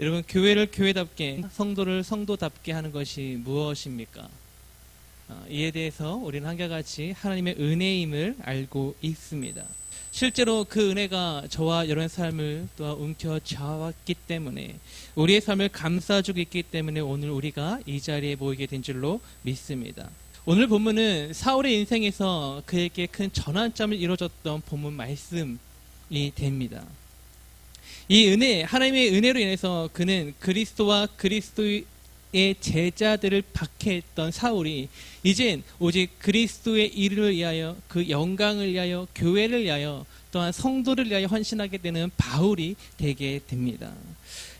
여러분 교회를 교회답게 성도를 성도답게 하는 것이 무엇입니까? 어, 이에 대해서 우리는 한결같이 하나님의 은혜임을 알고 있습니다. 실제로 그 은혜가 저와 여러분의 삶을 또한 움켜쥐어왔기 때문에 우리의 삶을 감싸주고 있기 때문에 오늘 우리가 이 자리에 모이게 된 줄로 믿습니다. 오늘 본문은 사울의 인생에서 그에게 큰 전환점을 이뤄줬던 본문 말씀이 됩니다. 이 은혜, 하나님의 은혜로 인해서 그는 그리스도와 그리스도의 제자들을 박해했던 사울이 이젠 오직 그리스도의 일을 위하여 그 영광을 위하여 교회를 위하여 또한 성도를 위하여 헌신하게 되는 바울이 되게 됩니다.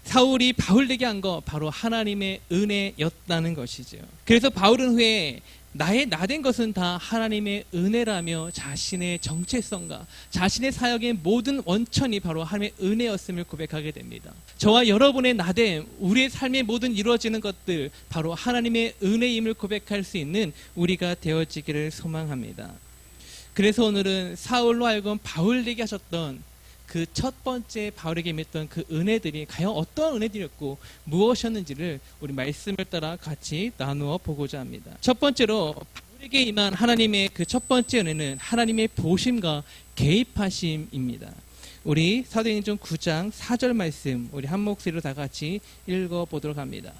사울이 바울 되게 한 거 바로 하나님의 은혜였다는 것이죠. 그래서 바울은 후에 나의 나된 것은 다 하나님의 은혜라며 자신의 정체성과 자신의 사역의 모든 원천이 바로 하나님의 은혜였음을 고백하게 됩니다. 저와 여러분의 나됨, 우리의 삶의 모든 이루어지는 것들 바로 하나님의 은혜임을 고백할 수 있는 우리가 되어지기를 소망합니다. 그래서 오늘은 사울로 하여금 바울 되게 하셨던 그 첫 번째 바울에게 임했던 그 은혜들이 과연 어떠한 은혜들이었고 무엇이었는지를 우리 말씀을 따라 같이 나누어 보고자 합니다. 첫 번째로 바울에게 임한 하나님의 그 첫 번째 은혜는 하나님의 보심과 개입하심입니다. 우리 사도행전 9장 4절 말씀 우리 한 목소리로 다 같이 읽어 보도록 합니다.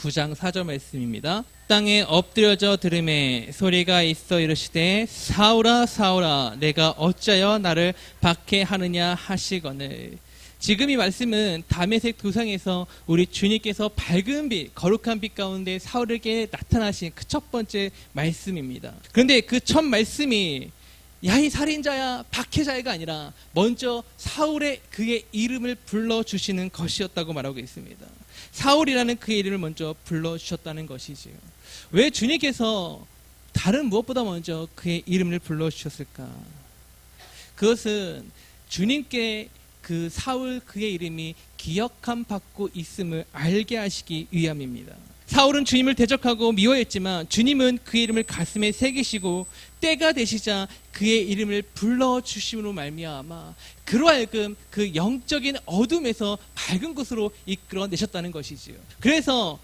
9장 4절 말씀입니다. 땅에 엎드려져 들음에 소리가 있어 이르시되 사울아 사울아 내가 어찌하여 나를 박해하느냐 하시거늘 지금 이 말씀은 담에색 도상에서 우리 주님께서 밝은 빛, 거룩한 빛 가운데 사울에게 나타나신 그 첫 번째 말씀입니다. 그런데 그 첫 말씀이 야이 살인자야 박해자야가 아니라 먼저 사울의 그의 이름을 불러 주시는 것이었다고 말하고 있습니다. 사울이라는 그의 이름을 먼저 불러 주셨다는 것이지요. 왜 주님께서 다른 무엇보다 먼저 그의 이름을 불러 주셨을까? 그것은 주님께 그 사울 그의 이름이 기억함 받고 있음을 알게 하시기 위함입니다. 사울은 주님을 대적하고 미워했지만 주님은 그의 이름을 가슴에 새기시고 때가 되시자 그의 이름을 불러 주심으로 말미암아 그로 하여금 그 영적인 어둠에서 밝은 곳으로 이끌어 내셨다는 것이지요. 그래서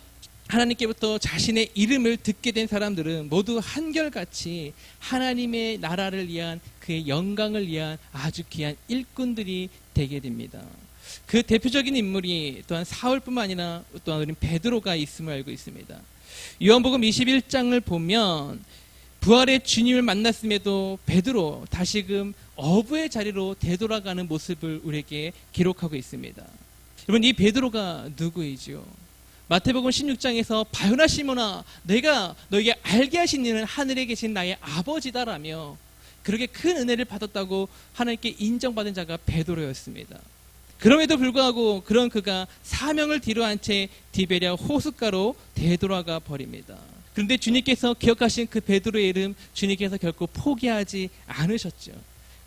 하나님께부터 자신의 이름을 듣게 된 사람들은 모두 한결같이 하나님의 나라를 위한 그의 영광을 위한 아주 귀한 일꾼들이 되게 됩니다. 그 대표적인 인물이 또한 사울뿐만 아니라 또한 우리 베드로가 있음을 알고 있습니다. 요한복음 21장을 보면 부활의 주님을 만났음에도 베드로 다시금 어부의 자리로 되돌아가는 모습을 우리에게 기록하고 있습니다. 여러분 이 베드로가 누구이지요? 마태복음 16장에서 바요나 시모나 내가 너에게 알게 하신 이는 하늘에 계신 나의 아버지다라며 그렇게 큰 은혜를 받았다고 하나님께 인정받은 자가 베드로였습니다. 그럼에도 불구하고 그런 그가 사명을 뒤로한 채 디베리아 호숫가로 되돌아가 버립니다. 그런데 주님께서 기억하신 그 베드로의 이름 주님께서 결코 포기하지 않으셨죠.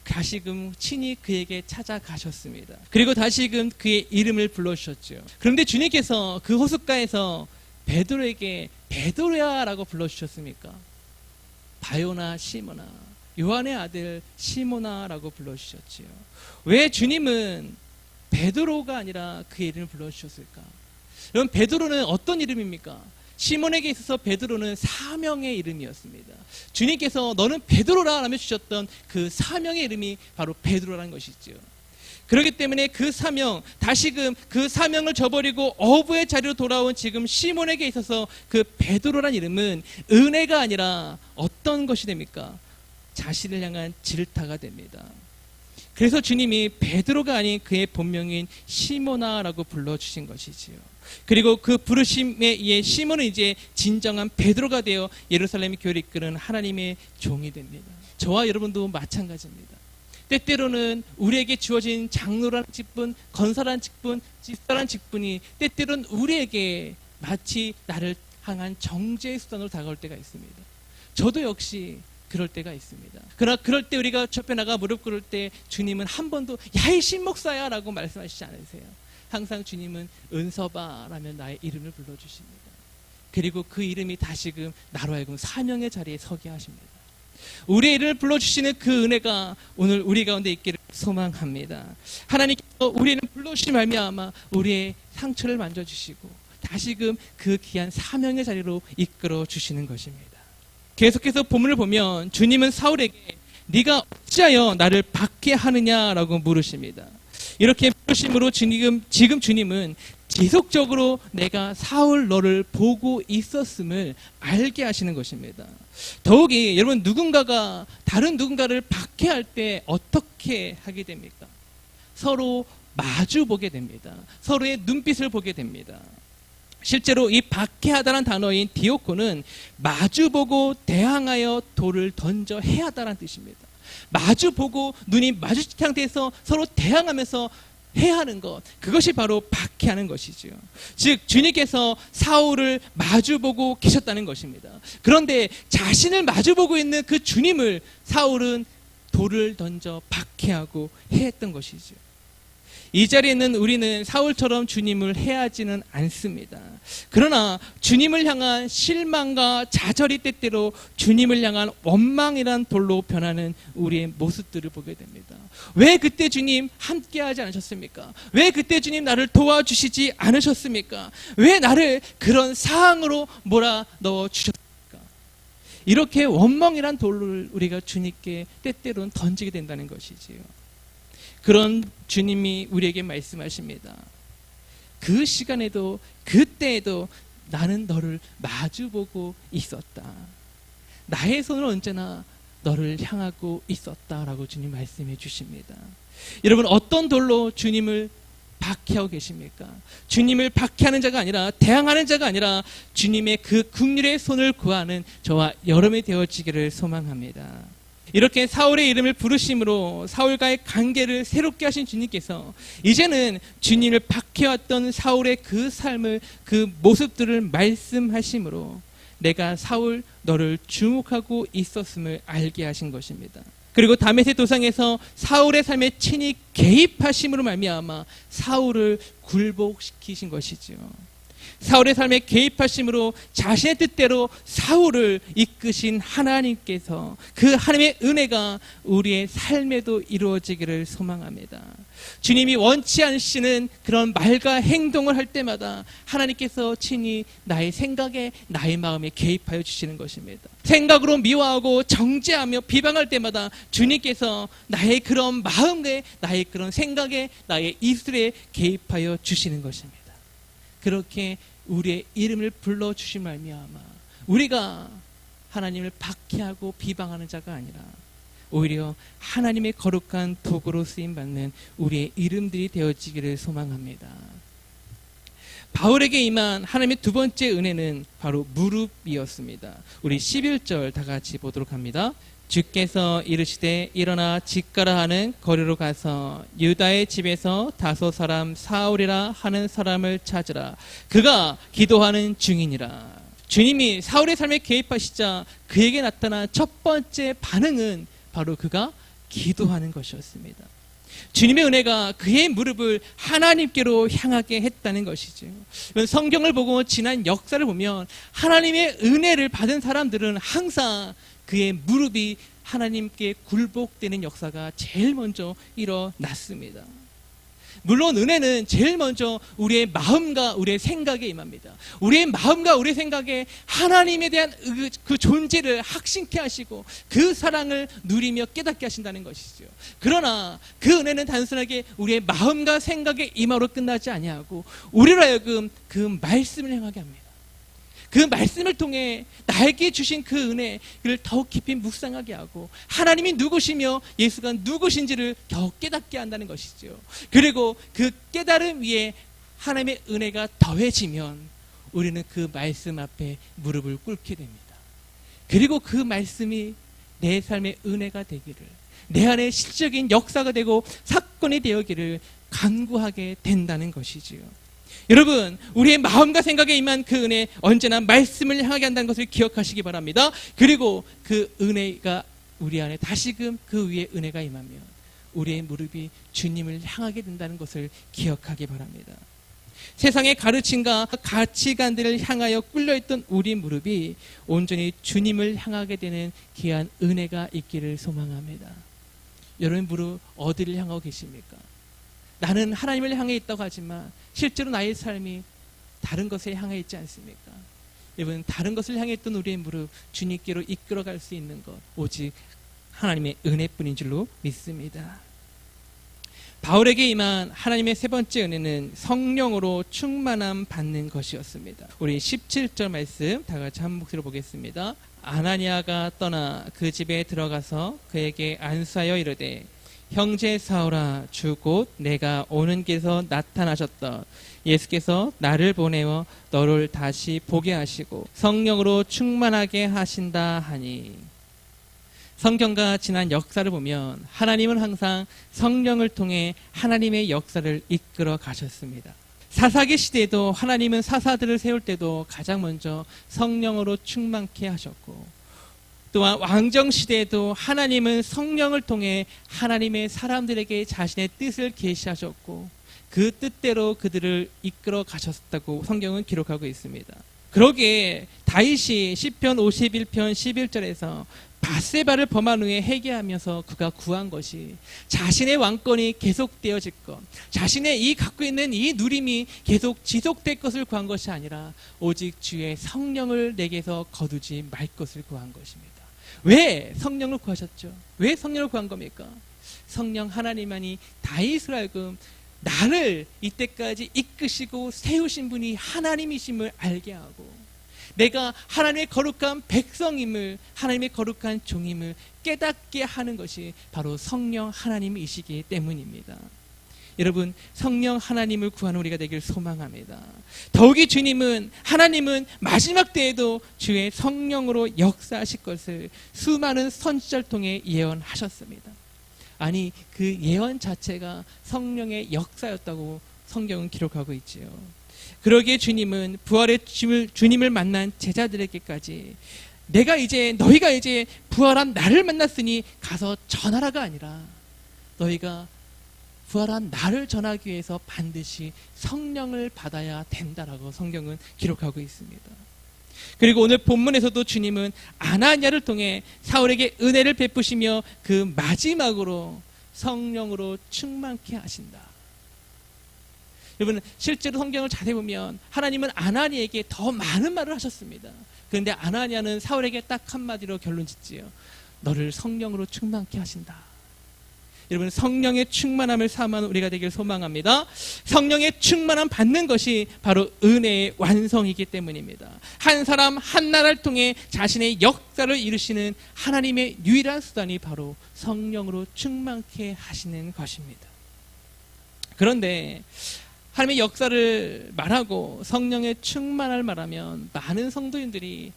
다시금 친히 그에게 찾아가셨습니다. 그리고 다시금 그의 이름을 불러주셨죠. 그런데 주님께서 그 호숫가에서 베드로에게 베드로야라고 불러주셨습니까? 바요나 시모나 요한의 아들 시모나라고 불러주셨지요. 왜 주님은 베드로가 아니라 그의 이름을 불러주셨을까? 여러분 베드로는 어떤 이름입니까? 시몬에게 있어서 베드로는 사명의 이름이었습니다. 주님께서 너는 베드로라 라며 주셨던 그 사명의 이름이 바로 베드로라는 것이죠. 그렇기 때문에 그 사명, 다시금 그 사명을 저버리고 어부의 자리로 돌아온 지금 시몬에게 있어서 그 베드로란 이름은 은혜가 아니라 어떤 것이 됩니까? 자신을 향한 질타가 됩니다. 그래서 주님이 베드로가 아닌 그의 본명인 시모나라고 불러주신 것이지요. 그리고 그 부르심에 의해 시몬은 이제 진정한 베드로가 되어 예루살렘 교회를 이끄는 하나님의 종이 됩니다. 저와 여러분도 마찬가지입니다. 때때로는 우리에게 주어진 장로란 직분, 건설한 직분, 집사란 직분이 때때로는 우리에게 마치 나를 향한 정죄의 수단으로 다가올 때가 있습니다. 저도 역시 그럴 때가 있습니다. 그러나 그럴 때 우리가 첩에 나가 무릎 꿇을 때 주님은 한 번도 야이 신목사야 라고 말씀하시지 않으세요. 항상 주님은 은서바라면 나의 이름을 불러주십니다. 그리고 그 이름이 다시금 나로 하여금 사명의 자리에 서게 하십니다. 우리의 이름을 불러주시는 그 은혜가 오늘 우리 가운데 있기를 소망합니다. 하나님 우리는 불러주시 말미암아 우리의 상처를 만져주시고 다시금 그 귀한 사명의 자리로 이끌어 주시는 것입니다. 계속해서 본문을 보면 주님은 사울에게 네가 어찌하여 나를 박해하느냐라고 물으십니다. 이렇게 물으심으로 지금 지금 주님은 지속적으로 내가 사울 너를 보고 있었음을 알게 하시는 것입니다. 더욱이 여러분 누군가가 다른 누군가를 박해할 때 어떻게 하게 됩니까? 서로 마주 보게 됩니다. 서로의 눈빛을 보게 됩니다. 실제로 이 박해하다란 단어인 디오코는 마주보고 대항하여 돌을 던져 해하다란 뜻입니다. 마주보고 눈이 마주친 상태에서 서로 대항하면서 해하는 것 그것이 바로 박해하는 것이지요. 즉 주님께서 사울을 마주보고 계셨다는 것입니다. 그런데 자신을 마주보고 있는 그 주님을 사울은 돌을 던져 박해하고 해했던 것이죠. 이 자리에 있는 우리는 사울처럼 주님을 해하지는 않습니다. 그러나 주님을 향한 실망과 좌절이 때때로 주님을 향한 원망이란 돌로 변하는 우리의 모습들을 보게 됩니다. 왜 그때 주님 함께하지 않으셨습니까? 왜 그때 주님 나를 도와주시지 않으셨습니까? 왜 나를 그런 상황으로 몰아 넣어 주셨습니까? 이렇게 원망이란 돌을 우리가 주님께 때때로는 던지게 된다는 것이지요. 그런 주님이 우리에게 말씀하십니다. 그 시간에도 그때에도 나는 너를 마주보고 있었다. 나의 손은 언제나 너를 향하고 있었다라고 주님 말씀해 주십니다. 여러분 어떤 돌로 주님을 박해하고 계십니까? 주님을 박해하는 자가 아니라 대항하는 자가 아니라 주님의 그 국률의 손을 구하는 저와 여러분이 되어지기를 소망합니다. 이렇게 사울의 이름을 부르심으로 사울과의 관계를 새롭게 하신 주님께서 이제는 주님을 박해왔던 사울의 그 삶을 그 모습들을 말씀하심으로 내가 사울 너를 주목하고 있었음을 알게 하신 것입니다. 그리고 다메세 도상에서 사울의 삶에 친히 개입하심으로 말미암아 사울을 굴복시키신 것이지요. 사울의 삶에 개입하심으로 자신의 뜻대로 사울을 이끄신 하나님께서 그 하나님의 은혜가 우리의 삶에도 이루어지기를 소망합니다. 주님이 원치 않으시는 그런 말과 행동을 할 때마다 하나님께서 친히 나의 생각에 나의 마음에 개입하여 주시는 것입니다. 생각으로 미워하고 정죄하며 비방할 때마다 주님께서 나의 그런 마음에 나의 그런 생각에 나의 입술에 개입하여 주시는 것입니다. 그렇게 우리의 이름을 불러 주신 말미암아 우리가 하나님을 박해하고 비방하는 자가 아니라 오히려 하나님의 거룩한 도구로 쓰임 받는 우리의 이름들이 되어지기를 소망합니다. 바울에게 임한 하나님의 두 번째 은혜는 바로 무릎이었습니다. 우리 11절 다 같이 보도록 합니다. 주께서 이르시되 일어나 집가라 하는 거리로 가서 유다의 집에서 다소 사람 사울이라 하는 사람을 찾으라 그가 기도하는 중이니라 주님이 사울의 삶에 개입하시자 그에게 나타난 첫 번째 반응은 바로 그가 기도하는 것이었습니다. 주님의 은혜가 그의 무릎을 하나님께로 향하게 했다는 것이죠. 성경을 보고 지난 역사를 보면 하나님의 은혜를 받은 사람들은 항상 그의 무릎이 하나님께 굴복되는 역사가 제일 먼저 일어났습니다. 물론 은혜는 제일 먼저 우리의 마음과 우리의 생각에 임합니다. 우리의 마음과 우리의 생각에 하나님에 대한 그, 그 존재를 확신케 하시고 그 사랑을 누리며 깨닫게 하신다는 것이죠. 그러나 그 은혜는 단순하게 우리의 마음과 생각에 임하로 끝나지 아니하고 우리로 하여금 그 말씀을 행하게 합니다. 그 말씀을 통해 나에게 주신 그 은혜를 더욱 깊이 묵상하게 하고 하나님이 누구시며 예수가 누구신지를 더욱 깨닫게 한다는 것이죠. 그리고 그 깨달음 위에 하나님의 은혜가 더해지면 우리는 그 말씀 앞에 무릎을 꿇게 됩니다. 그리고 그 말씀이 내 삶의 은혜가 되기를 내 안에 실적인 역사가 되고 사건이 되어기를 간구하게 된다는 것이지요. 여러분, 우리의 마음과 생각에 임한 그 은혜 언제나 말씀을 향하게 한다는 것을 기억하시기 바랍니다. 그리고 그 은혜가 우리 안에 다시금 그 위에 은혜가 임하면 우리의 무릎이 주님을 향하게 된다는 것을 기억하기 바랍니다. 세상의 가르침과 가치관들을 향하여 꿀려있던 우리 무릎이 온전히 주님을 향하게 되는 귀한 은혜가 있기를 소망합니다. 여러분 무릎 어디를 향하고 계십니까? 나는 하나님을 향해 있다고 하지만 실제로 나의 삶이 다른 것에 향해 있지 않습니까? 여러분 다른 것을 향해 있던 우리의 무릎 주님께로 이끌어갈 수 있는 것 오직 하나님의 은혜뿐인 줄로 믿습니다. 바울에게 임한 하나님의 세 번째 은혜는 성령으로 충만함 받는 것이었습니다. 우리 17절 말씀 다 같이 한 목소리로 보겠습니다. 아나니아가 떠나 그 집에 들어가서 그에게 안수하여 이르되 형제 사울아 주곧 내가 오는 길에서 나타나셨던 예수께서 나를 보내어 너를 다시 보게 하시고 성령으로 충만하게 하신다 하니 성경과 지난 역사를 보면 하나님은 항상 성령을 통해 하나님의 역사를 이끌어 가셨습니다. 사사기 시대에도 하나님은 사사들을 세울 때도 가장 먼저 성령으로 충만케 하셨고 또한 왕정 시대에도 하나님은 성령을 통해 하나님의 사람들에게 자신의 뜻을 계시하셨고 그 뜻대로 그들을 이끌어 가셨다고 성경은 기록하고 있습니다. 그러기에 다윗이 시편 51편 11절에서 바세바를 범한 후에 회개하면서 그가 구한 것이 자신의 왕권이 계속되어질 것, 자신의 이 갖고 있는 이 누림이 계속 지속될 것을 구한 것이 아니라 오직 주의 성령을 내게서 거두지 말 것을 구한 것입니다. 왜 성령을 구하셨죠? 왜 성령을 구한 겁니까? 성령 하나님만이 다윗을 알금 나를 이때까지 이끄시고 세우신 분이 하나님이심을 알게 하고 내가 하나님의 거룩한 백성임을 하나님의 거룩한 종임을 깨닫게 하는 것이 바로 성령 하나님이시기 때문입니다. 여러분 성령 하나님을 구하는 우리가 되길 소망합니다. 더욱이 주님은 하나님은 마지막 때에도 주의 성령으로 역사하실 것을 수많은 선지자를 통해 예언하셨습니다. 아니 그 예언 자체가 성령의 역사였다고 성경은 기록하고 있지요. 그러기에 주님은 부활의 주님을 만난 제자들에게까지 내가 이제 너희가 이제 부활한 나를 만났으니 가서 전하라가 아니라 너희가 부활한 나를 전하기 위해서 반드시 성령을 받아야 된다라고 성경은 기록하고 있습니다. 그리고 오늘 본문에서도 주님은 아나니아를 통해 사울에게 은혜를 베푸시며 그 마지막으로 성령으로 충만케 하신다. 여러분 실제로 성경을 자세히 보면 하나님은 아나니에게 더 많은 말을 하셨습니다. 그런데 아나니아는 사울에게 딱 한마디로 결론 짓지요. 너를 성령으로 충만케 하신다. 여러분 성령의 충만함을 삼아 우리가 되길 소망합니다. 성령의 충만함 받는 것이 바로 은혜의 완성이기 때문입니다. 한 사람 한 나라를 통해 자신의 역사를 이루시는 하나님의 유일한 수단이 바로 성령으로 충만케 하시는 것입니다. 그런데 하나님의 역사를 말하고 성령의 충만을 말하면 많은 성도인들이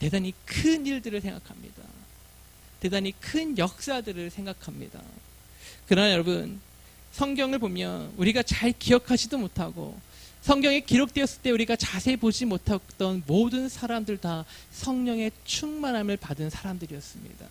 대단히 큰 일들을 생각합니다. 대단히 큰 역사들을 생각합니다. 그러나 여러분, 성경을 보면 우리가 잘 기억하지도 못하고 성경에 기록되었을 때 우리가 자세히 보지 못했던 모든 사람들 다 성령의 충만함을 받은 사람들이었습니다.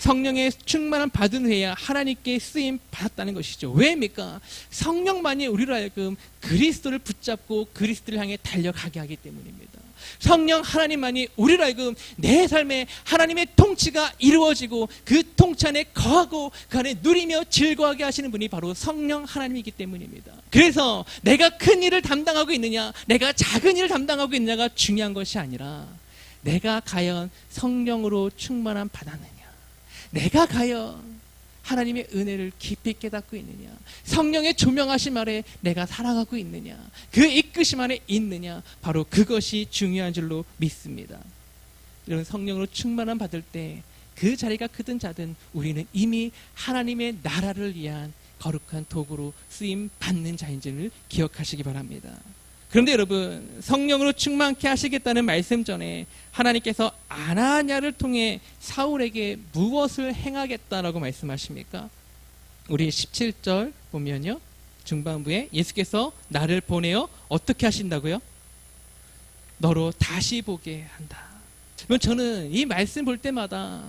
성령의 충만함 받은 후에야 하나님께 쓰임 받았다는 것이죠. 왜입니까? 성령만이 우리를 하여금 그리스도를 붙잡고 그리스도를 향해 달려가게 하기 때문입니다. 성령 하나님만이 우리를 하여금 내 삶에 하나님의 통치가 이루어지고 그 통치 안에 거하고 그 안에 누리며 즐거워하게 하시는 분이 바로 성령 하나님이기 때문입니다. 그래서 내가 큰 일을 담당하고 있느냐, 내가 작은 일을 담당하고 있느냐가 중요한 것이 아니라 내가 과연 성령으로 충만함 받았느냐. 내가 과연 하나님의 은혜를 깊이 깨닫고 있느냐? 성령의 조명하심 아래 내가 살아가고 있느냐? 그 이끄심 안에 있느냐? 바로 그것이 중요한 줄로 믿습니다. 여러분 성령으로 충만함 받을 때 그 자리가 크든 작든 우리는 이미 하나님의 나라를 위한 거룩한 도구로 쓰임 받는 자인 줄을 기억하시기 바랍니다. 그런데 여러분 성령으로 충만케 하시겠다는 말씀 전에 하나님께서 아나냐를 통해 사울에게 무엇을 행하겠다라고 말씀하십니까? 우리 17절 보면요. 중반부에 예수께서 나를 보내어 어떻게 하신다고요? 너로 다시 보게 한다. 그럼 저는 이 말씀 볼 때마다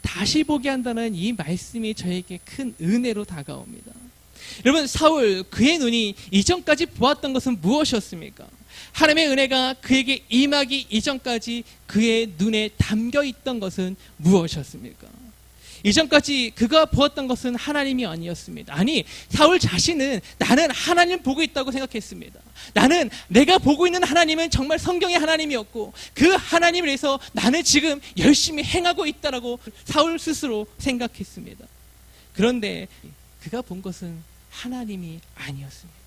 다시 보게 한다는 이 말씀이 저에게 큰 은혜로 다가옵니다. 여러분 사울 그의 눈이 이전까지 보았던 것은 무엇이었습니까? 하나님의 은혜가 그에게 임하기 이전까지 그의 눈에 담겨 있던 것은 무엇이었습니까? 이전까지 그가 보았던 것은 하나님이 아니었습니다. 아니, 사울 자신은 나는 하나님 보고 있다고 생각했습니다. 나는 내가 보고 있는 하나님은 정말 성경의 하나님이었고 그 하나님을 위해서 나는 지금 열심히 행하고 있다라고 사울 스스로 생각했습니다. 그런데 그가 본 것은 하나님이 아니었습니다.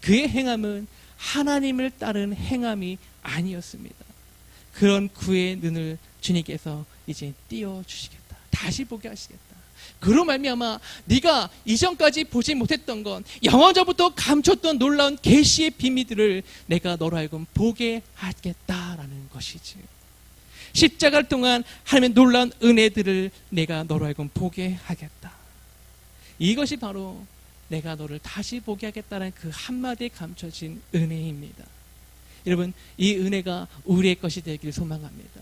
그의 행함은 하나님을 따른 행함이 아니었습니다. 그런 그의 눈을 주님께서 이제 띄워 주시겠다. 다시 보게 하시겠다. 그로 말미암아 네가 이전까지 보지 못했던 건 영원전부터 감췄던 놀라운 계시의 비밀들을 내가 너로 하여금 보게 하겠다라는 것이지. 십자가를 통한 하나님의 놀라운 은혜들을 내가 너로 하여금 보게 하겠다. 이것이 바로 내가 너를 다시 보게 하겠다는 그 한마디에 감춰진 은혜입니다. 여러분, 이 은혜가 우리의 것이 되기를 소망합니다.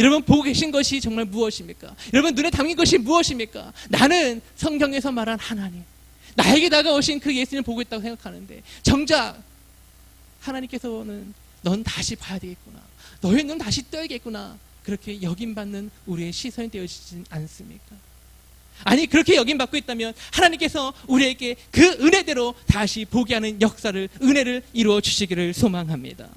여러분, 보고 계신 것이 정말 무엇입니까? 여러분, 눈에 담긴 것이 무엇입니까? 나는 성경에서 말한 하나님, 나에게 다가오신 그 예수님을 보고 있다고 생각하는데, 정작 하나님께서는 넌 다시 봐야 되겠구나. 너의 눈 다시 떠야겠구나. 그렇게 여김받는 우리의 시선이 되어지진 않습니까? 아니 그렇게 여김받고 있다면 하나님께서 우리에게 그 은혜대로 다시 보게 하는 역사를 은혜를 이루어 주시기를 소망합니다.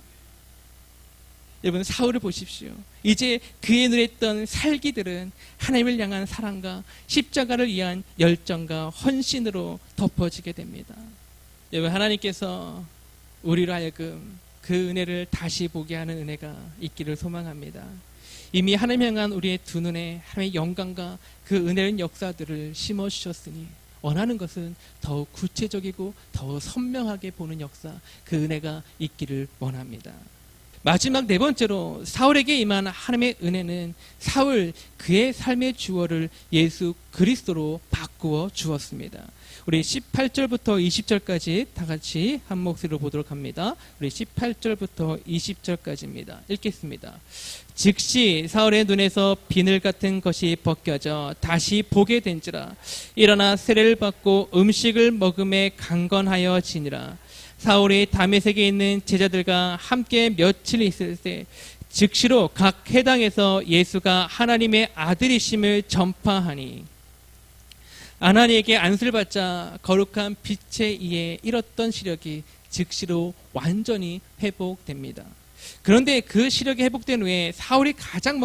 여러분 사울을 보십시오. 이제 그의 눈에 있던 살기들은 하나님을 향한 사랑과 십자가를 위한 열정과 헌신으로 덮어지게 됩니다. 여러분 하나님께서 우리로 하여금 그 은혜를 다시 보게 하는 은혜가 있기를 소망합니다. 이미 하나님 향한 우리의 두 눈에 하나님의 영광과 그 은혜의 역사들을 심어 주셨으니 원하는 것은 더욱 구체적이고 더욱 선명하게 보는 역사, 그 은혜가 있기를 원합니다. 마지막 네 번째로 사울에게 임한 하나님의 은혜는 사울 그의 삶의 주어를 예수 그리스도로 바꾸어 주었습니다. 우리 18절부터 20절까지 다 같이 한 목소리로 보도록 합니다. 우리 18절부터 20절까지입니다. 읽겠습니다. 즉시 사울의 눈에서 비늘 같은 것이 벗겨져 다시 보게 된지라 일어나 세례를 받고 음식을 먹음에 강건하여 지니라 사울이 다메섹에 있는 제자들과 함께 며칠 있을 때 즉시로 각 해당에서 예수가 하나님의 아들이심을 전파하니 아나니에게 안수를 받자 거룩한 빛에 의해 잃었던 시력이 즉시로 완전히 회복됩니다. 그런데 그 시력이 회복된 후에 사울이 가장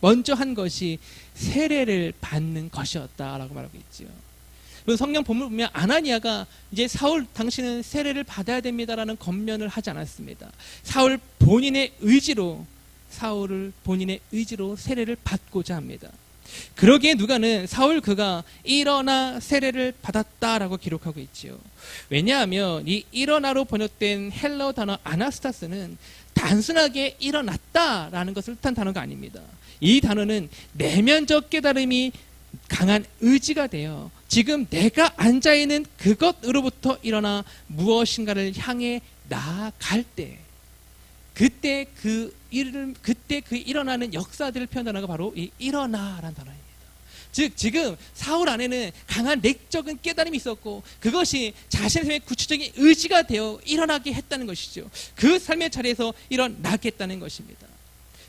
먼저 한 것이 세례를 받는 것이었다라고 말하고 있지요. 그리고 성령 본문 보면 아나니아가 이제 사울 당신은 세례를 받아야 됩니다라는 권면을 하지 않았습니다. 사울 본인의 의지로 사울을 본인의 의지로 세례를 받고자 합니다. 그러기에 누가는 사울 그가 일어나 세례를 받았다라고 기록하고 있지요. 왜냐하면 이 일어나로 번역된 헬러 단어 아나스타스는 단순하게 일어났다라는 것을 뜻한 단어가 아닙니다. 이 단어는 내면적 깨달음이 강한 의지가 되어 지금 내가 앉아 있는 그것으로부터 일어나 무엇인가를 향해 나아갈 때 그때 그 일, 그때 그 일어나는 역사들을 표현하는 거 바로 이 일어나라는 단어입니다. 즉 지금 사울 안에는 강한 내적인 깨달음이 있었고 그것이 자신의 삶의 구체적인 의지가 되어 일어나게 했다는 것이죠. 그 삶의 자리에서 일어나겠다는 것입니다.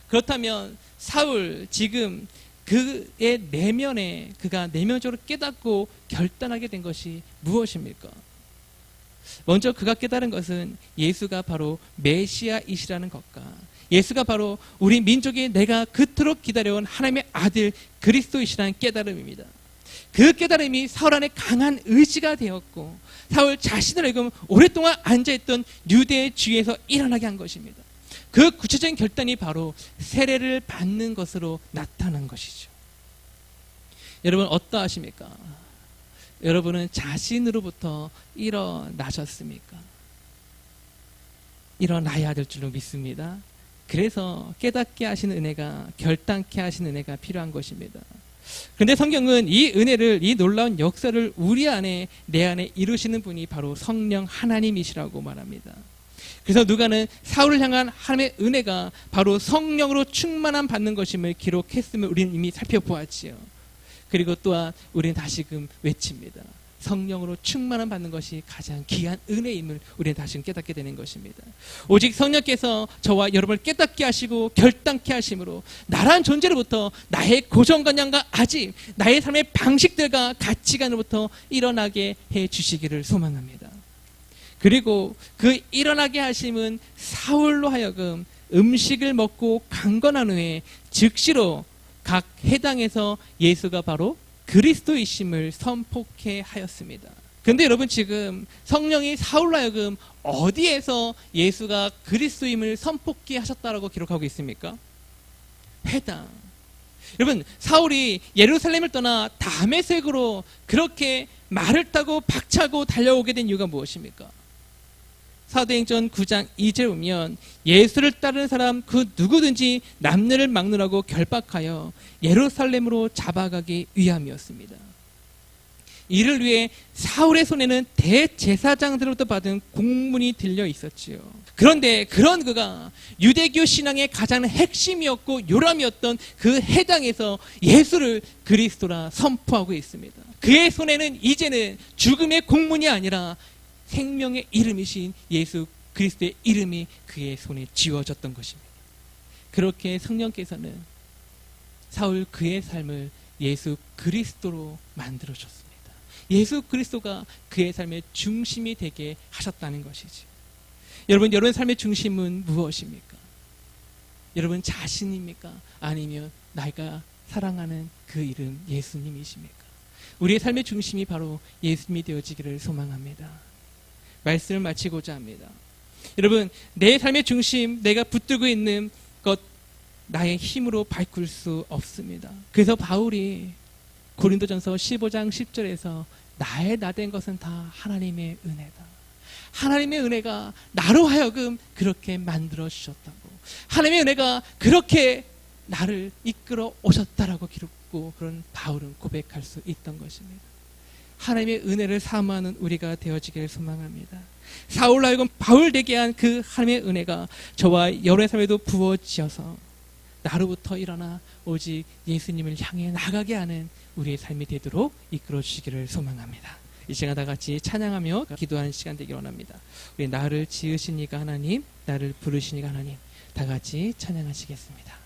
그렇다면 사울 지금 그의 내면에 그가 내면적으로 깨닫고 결단하게 된 것이 무엇입니까? 먼저 그가 깨달은 것은 예수가 바로 메시아이시라는 것과 예수가 바로 우리 민족이 내가 그토록 기다려온 하나님의 아들 그리스도이시라는 깨달음입니다. 그 깨달음이 사울 안에 강한 의지가 되었고 사울 자신을 알고 오랫동안 앉아있던 유대의 주위에서 일어나게 한 것입니다. 그 구체적인 결단이 바로 세례를 받는 것으로 나타난 것이죠. 여러분 어떠하십니까? 여러분은 자신으로부터 일어나셨습니까? 일어나야 될 줄로 믿습니다. 그래서 깨닫게 하시는 은혜가 결단케 하시는 은혜가 필요한 것입니다. 그런데 성경은 이 은혜를 이 놀라운 역사를 우리 안에 내 안에 이루시는 분이 바로 성령 하나님이시라고 말합니다. 그래서 누가는 사울을 향한 하나님의 은혜가 바로 성령으로 충만함 받는 것임을 기록했음을 우리는 이미 살펴보았지요. 그리고 또한 우리는 다시금 외칩니다. 성령으로 충만함 받는 것이 가장 귀한 은혜임을 우리는 다시 깨닫게 되는 것입니다. 오직 성령께서 저와 여러분을 깨닫게 하시고 결단케 하심으로 나란 존재로부터 나의 고정관념과 아집, 나의 삶의 방식들과 가치관으로부터 일어나게 해 주시기를 소망합니다. 그리고 그 일어나게 하심은 사울로 하여금 음식을 먹고 강건한 후에 즉시로 각 해당에서 예수가 바로 그리스도이심을 선포케 하였습니다. 근데 여러분 지금 성령이 사울로 하여금 어디에서 예수가 그리스도임을 선포케 하셨다라고 기록하고 있습니까? 해당. 여러분 사울이 예루살렘을 떠나 다메섹으로 그렇게 말을 타고 박차고 달려오게 된 이유가 무엇입니까? 사도행전 9장 2절 보면 예수를 따르는 사람 그 누구든지 남녀를 막느라고 결박하여 예루살렘으로 잡아가기 위함이었습니다. 이를 위해 사울의 손에는 대제사장들로부터 받은 공문이 들려 있었지요. 그런데 그런 그가 유대교 신앙의 가장 핵심이었고 요람이었던 그 해당에서 예수를 그리스도라 선포하고 있습니다. 그의 손에는 이제는 죽음의 공문이 아니라 생명의 이름이신 예수 그리스도의 이름이 그의 손에 지워졌던 것입니다. 그렇게 성령께서는 사울 그의 삶을 예수 그리스도로 만들어 줬습니다. 예수 그리스도가 그의 삶의 중심이 되게 하셨다는 것이지. 여러분, 여러분 삶의 중심은 무엇입니까? 여러분 자신입니까? 아니면 나가 사랑하는 그 이름 예수님이십니까? 우리의 삶의 중심이 바로 예수님이 되어지기를 소망합니다. 말씀을 마치고자 합니다. 여러분, 내 삶의 중심, 내가 붙들고 있는 것, 나의 힘으로 바꿀 수 없습니다. 그래서 바울이 고린도전서 15장 10절에서 나의 나 된 것은 다 하나님의 은혜다. 하나님의 은혜가 나로 하여금 그렇게 만들어 주셨다고. 하나님의 은혜가 그렇게 나를 이끌어 오셨다라고 기록고 그런 바울은 고백할 수 있던 것입니다. 하나님의 은혜를 사모하는 우리가 되어지기를 소망합니다. 사울로 하여금 바울 되게 한 그 하나님의 은혜가 저와 여러분의 삶에도 부어지어서 나로부터 일어나 오직 예수님을 향해 나가게 하는 우리의 삶이 되도록 이끌어 주시기를 소망합니다. 이 시간 다 같이 찬양하며 기도하는 시간 되기 원합니다. 우리 나를 지으시니까 하나님, 나를 부르시니까 하나님, 다 같이 찬양하시겠습니다.